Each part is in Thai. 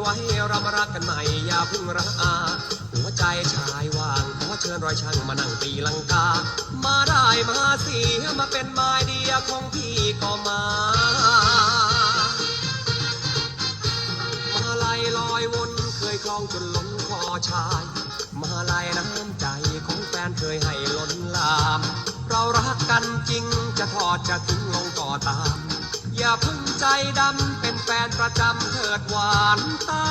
ไว้เรามารักกันใหม่อย่าพิ่งระอา หัวใจชายว่างขอเชิญรอยช่างมานั่งตีลังกา มาได้มาสิมาเป็นไม้เดียของพี่ก็มา มาลายลอยวนเคยคลองจนล้นคอชาย มาลายน้ำใจของแฟนเคยให้ล้นลาม เรารักกันจริงจะทอดจะทิ้งลงก่อตาม อย่าพึ่งใจดำ ฟนประจำเถิดหวานตา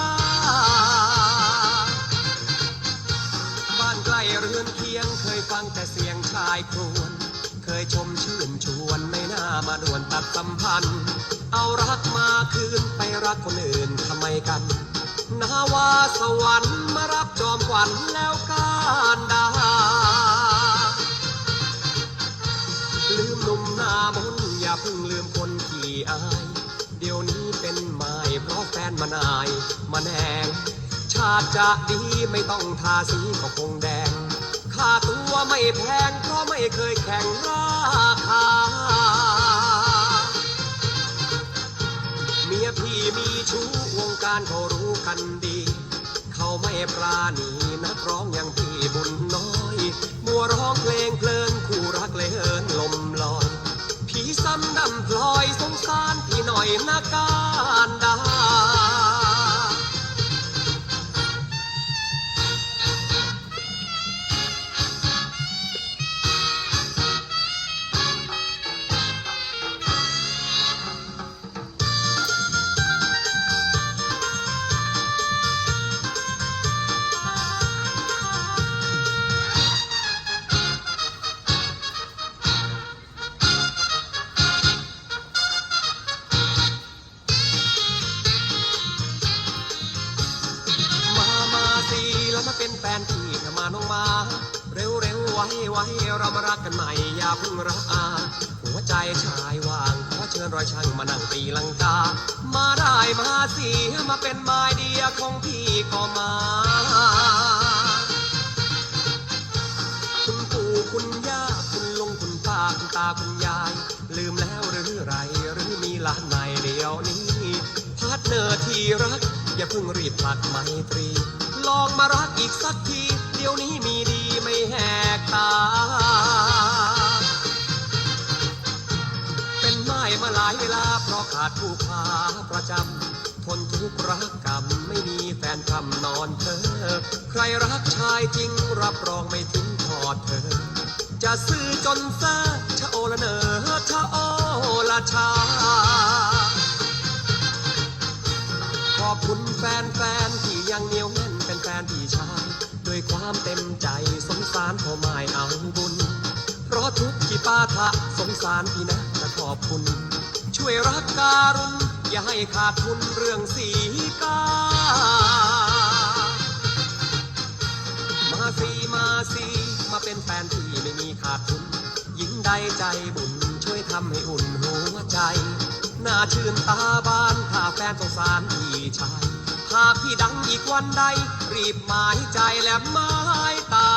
บ้านใกล้เรือนเคียงเคยฟังแต่เสียงชายครวญเคยชมชื่นชวนไม่น่ามาด่วนตัดสัมพันธ์ เอารักมาคืนไปรักคนอื่นทำไมกัน นาวาสวรรค์มารับจอมขวัญแล้วการดาลืมหนุ่มหน้ามนต์อย่าเพิ่งลืมคนขี่อาย เป็นไม้เพราะแฟนมันอายมาแนงชาติจะดีไม่ต้องทาสีก็คงแดง ค่าตัวไม่แพงเพราะไม่เคยแข่งราคา เมียพี่มีชู้วงการเขารู้กันดี เขาไม่ปราณีนักร้องอย่างพี่บุญน้อย มัวร้องเพลงเพลินคู่รักเลยเหินลมลอยผีซ้ำดำพลอย การด ไว้ไว้เรามารักกันใหม่อย่าพิ่งระอา หัวใจชายว่างขอเชิญรอยช่างมานั่งตีลังกา มาได้มาสิมาเป็นไม้เดียของพี่ก็มา คุณปู่คุณย่าคุณลุงคุณป้าคุณตาคุณยาย ลืมแล้วหรือไรหรือมีหลานในเดียวนี้พาร์ทเนอร์ที่รัก อย่าเพิ่งรีบผลักไมตรี ลองมารักอีกสักที เดี๋ยวนี้มีดีไม่แห ดผู้พาประจำ ทนทุกข์รักกรรมไม่มีแฟนคำนอนเธอ ใครรักชายจริงรับรองไม่ทิ้งทอดเธอ จะซื้อจนเซอชะโอละเนอชะโอละชา ขอบคุณแฟนๆที่ยังเหนียวแน่นเป็นแฟนพี่ชาย ด้วยความเต็มใจสงสารเขาไม่เอาบุญ เพราะทุกข์ที่ป้าทะสงสารพี่นะจะขอบคุณ ช่วยรักการุณอย่าให้ขาดทุนเรื่องสีกา มาสีมาสีมาเป็นแฟนที่ไม่มีขาดทุนหญิงใดใจบุญช่วยทำให้อุ่นหัวใจ หน่าชื่นตาบานถ้าแฟนสงสารพี่ชาย หากพี่ดังอีกวันใด รีบหมายใจและหมายตา